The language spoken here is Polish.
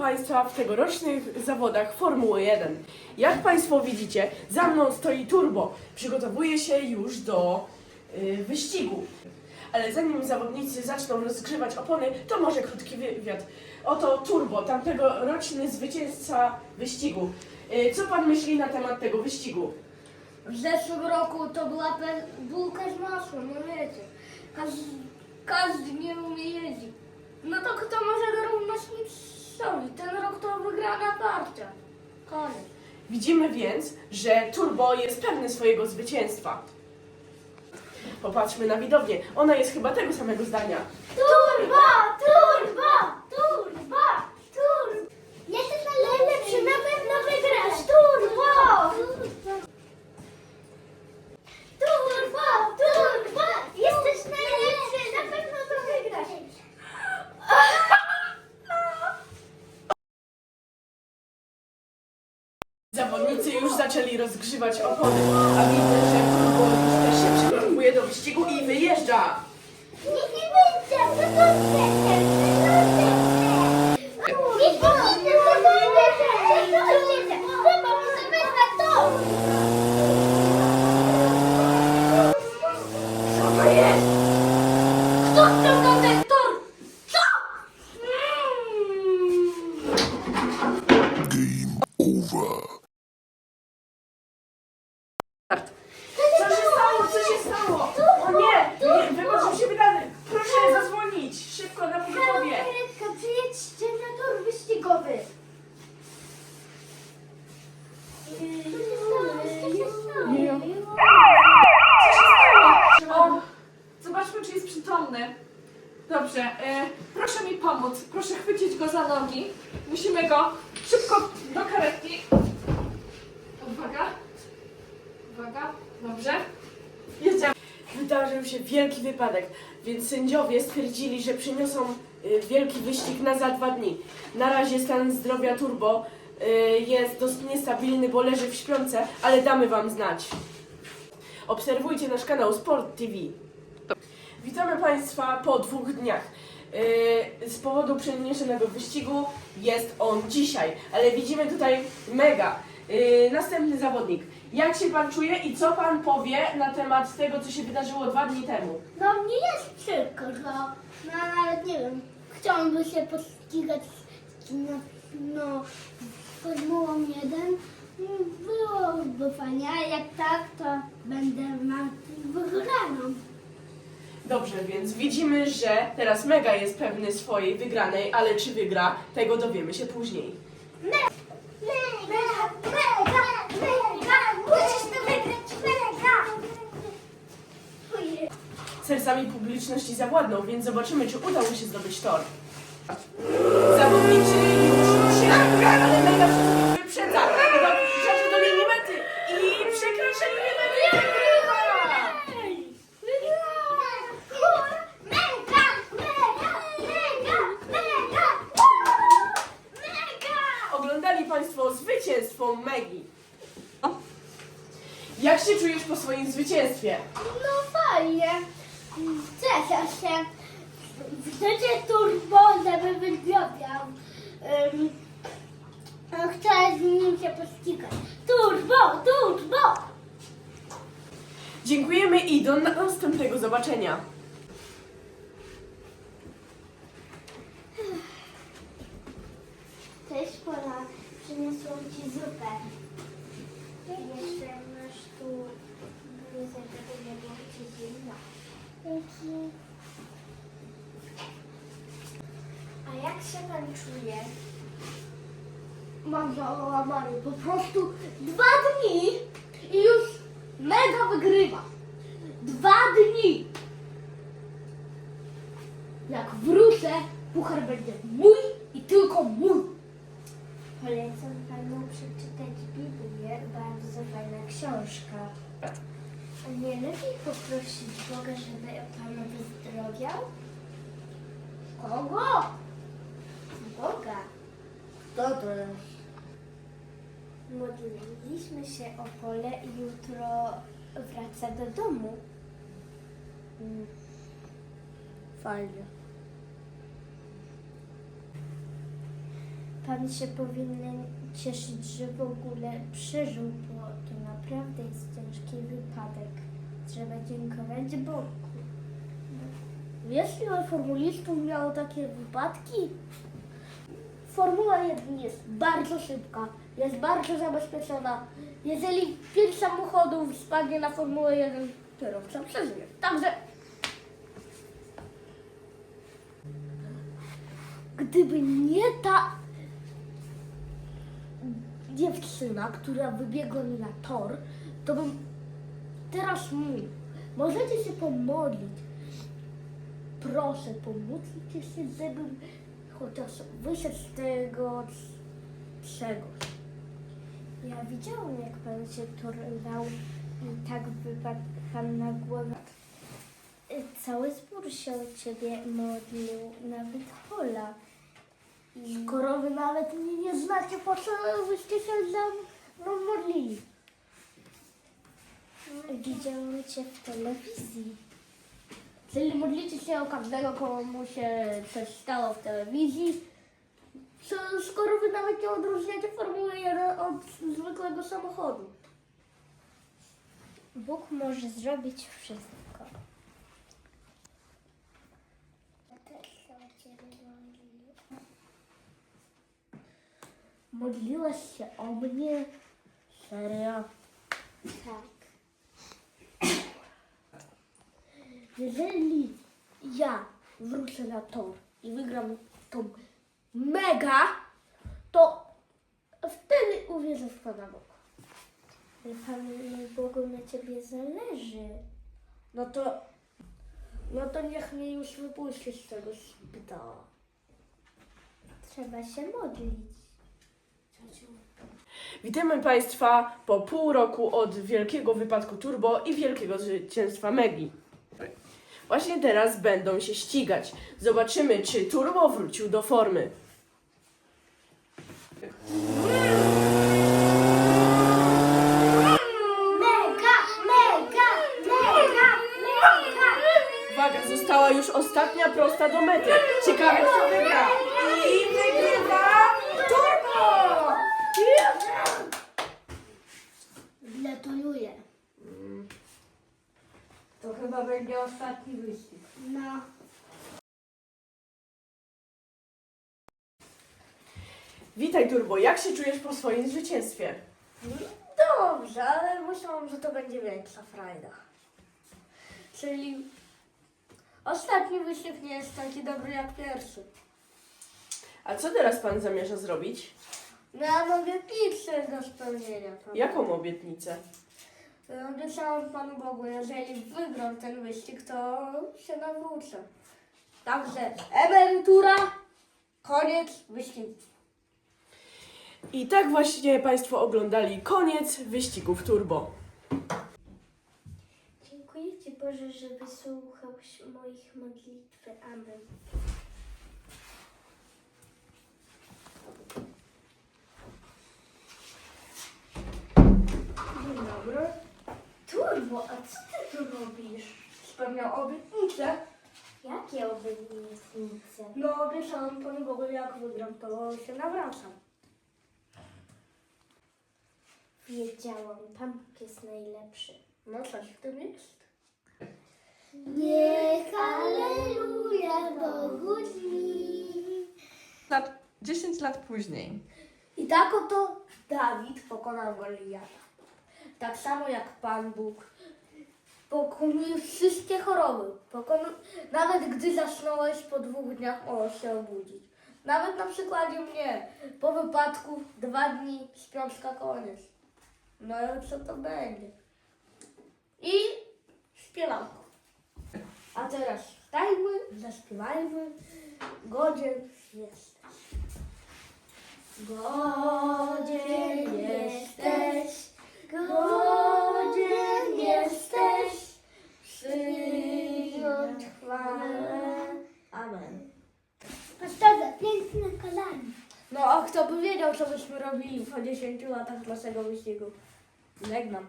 Państwa w tegorocznych zawodach Formuły 1. Jak Państwo widzicie, za mną stoi Turbo. Przygotowuje się już do y, wyścigu. Ale zanim zawodnicy zaczną rozgrzewać opony, to może krótki wywiad. Oto Turbo, tamtegoroczny zwycięzca wyścigu. Y, co Pan myśli na temat tego wyścigu? W zeszłym roku to była bułka z masłem, no wiecie. Każdy, każdy nie umie jeździć. No to kto może wyrównać mistrzowi? Ten rok to wygrana partia. Koniec. Widzimy więc, że Turbo jest pewny swojego zwycięstwa. Popatrzmy na widownię. Ona jest chyba tego samego zdania. Turbo! Turbo! Turbo! Turbo! Jesteś najlepszy, na pewno wygrasz! Turbo! Turbo! Turbo! Jesteś najlepszy, na pewno to wygrasz! Zawodnicy już rozgrzewać opony, a widzę, że już też się przygotowuje do wyścigu i wyjeżdża. Nikt nie będzie, to to Nikt nie będzie, to to będzie, Chyba muszę wygrać to! Co to jest? Kto chciał na ten tor? Co? Co się stało? Co się stało? O nie! nie wychodzą się wydany. Proszę zadzwonić. Szybko na pogotowie. Karetka, przyjedźcie na tor wyścigowy. O, zobaczmy, czy jest przytomny. Dobrze, e, proszę mi pomóc. Proszę chwycić go za nogi. Musimy go szybko do karetki. Uwaga. Uwaga. Dobrze. Jedziemy. Wydarzył się wielki wypadek, więc sędziowie stwierdzili, że przyniosą y, wielki wyścig na za dwa dni. Na razie stan zdrowia Turbo y, jest dosyć niestabilny, bo leży w śpiące, ale damy Wam znać. Obserwujcie nasz kanał Sport TV. Witamy Państwa po dwóch dniach. Yy, Z powodu przeniesionego wyścigu jest on dzisiaj, ale widzimy tutaj mega. Yy, Następny zawodnik. Jak się Pan czuje i co Pan powie na temat tego, co się wydarzyło dwa dni temu? No mnie jest przykro, no, no nawet nie wiem, chciałabym się pościgać no, no, z Formułą 1. Mm, Byłoby fajnie, a jak tak, to będę na wygraną. Dobrze, więc widzimy, że teraz Mega jest pewny swojej wygranej, ale czy wygra, tego dowiemy się później. Mega, mega, mega, mega, musisz to wygrać, mega! Sercami publiczności zawładnął, więc zobaczymy, czy uda mu się zdobyć tor. Zwycięstwo Megi. Jak się czujesz po swoim zwycięstwie? No fajnie. Cieszę się. Chcecie turbo, żeby wygrał. Um, chcę z nim się pościgać. Turbo, turbo! Dziękujemy i do następnego zobaczenia. Przyniosłam Ci zupę. Jeszcze masz tu bluzę, żeby nie było Ci zimno. Dzięki. A jak się Pan czuje? Mam załamany. Po prostu dwa dni i już mega wygrywa. Dwa dni. Jak wrócę, puchar będzie mój i tylko mój. Polecam panu przeczytać Biblię, bardzo fajna książka. A nie poprosić Boga, żeby panu wyzdrowiał? Kogo? Boga. Kto to jest? Modliliśmy się o pole i jutro wraca do domu. Fajnie. Pan się powinien cieszyć, że w ogóle przeżył, bo to naprawdę jest ciężki wypadek. Trzeba dziękować Bogu. Wiesz, ile formulistów miało takie wypadki? Formuła 1 jest bardzo szybka, jest bardzo zabezpieczona. Jeżeli pięć samochodów spadnie na Formułę 1, kierowca przeżyje. Także gdyby nie ta dziewczyna, która wybiegła mi na tor, to bym teraz mówił. Możecie się pomodlić. Proszę, pomóżcie się, żebym chociaż wyszedł z tego czegoś. Ja widziałam, jak pan się turlał i tak wypadł pan na głowę. Cały zbór się o ciebie modlił, nawet Hola. I Skoro wy nawet mnie nie znacie, po co byście się za mną modlili? Widziałam cię w telewizji. Czyli modlicie się o każdego, komu się coś stało w telewizji. Co- Skoro wy nawet nie odróżniacie Formuły 1 od zwykłego samochodu. Bóg może zrobić wszystko. Modliłaś się o mnie? Serio? Tak. Jeżeli ja wrócę na tor i wygram tą mega, to wtedy uwierzę w Pana Boga. Ale Panu Bogu na ciebie zależy. No to, no to niech mnie już wypuści z tego szpitala. Trzeba się modlić. Witamy Państwa po pół roku od wielkiego wypadku Turbo i wielkiego zwycięstwa Megi. Właśnie teraz będą się ścigać. Zobaczymy, czy Turbo wrócił do formy. Mega, mega, mega, mega! Uwaga, została już ostatnia prosta do mety. Ciekawe, kto wygra. I wygrywa Turbo! Gratuluję. To chyba będzie ostatni wyścig. No. Witaj Turbo, jak się czujesz po swoim zwycięstwie? Dobrze, ale myślałam, że to będzie większa frajda. Czyli ostatni wyścig nie jest taki dobry jak pierwszy. A co teraz Pan zamierza zrobić? No ja mam pizzę do spełnienia. prawda? Jaką obietnicę? Obiecałam Panu Bogu, jeżeli wygram ten wyścig, to się nawrócę. Także emerytura, koniec wyścigu. I tak właśnie Państwo oglądali koniec wyścigów Turbo. Dziękuję Ci Boże, że wysłuchałeś moich modlitw. Amen. Dzień dobry. Turbo, a co ty tu robisz? Spełniał obietnicę. Jakie obietnice? No obiecałam Panu Bogu, jak wygram, to się nawracam. Wiedziałam, Pan Bóg jest najlepszy. No coś w tym jest. Niech Alleluja Bogu Lat, 10 lat później. I tak oto Dawid pokonał Goliata. Tak samo jak Pan Bóg pokonuje wszystkie choroby. Pokonu... Nawet gdy zasnąłeś po dwóch dniach, o się obudzić. Nawet na przykładzie mnie. Po wypadku dwa dni, śpiączka koniec. No i co to będzie? I śpiewanko. A teraz wstajmy, zaśpiewajmy. Godzien jesteś. Godzien jesteś, godzien No a kto by wiedział, co byśmy robili po 10 latach naszego wyścigu? Żegnam.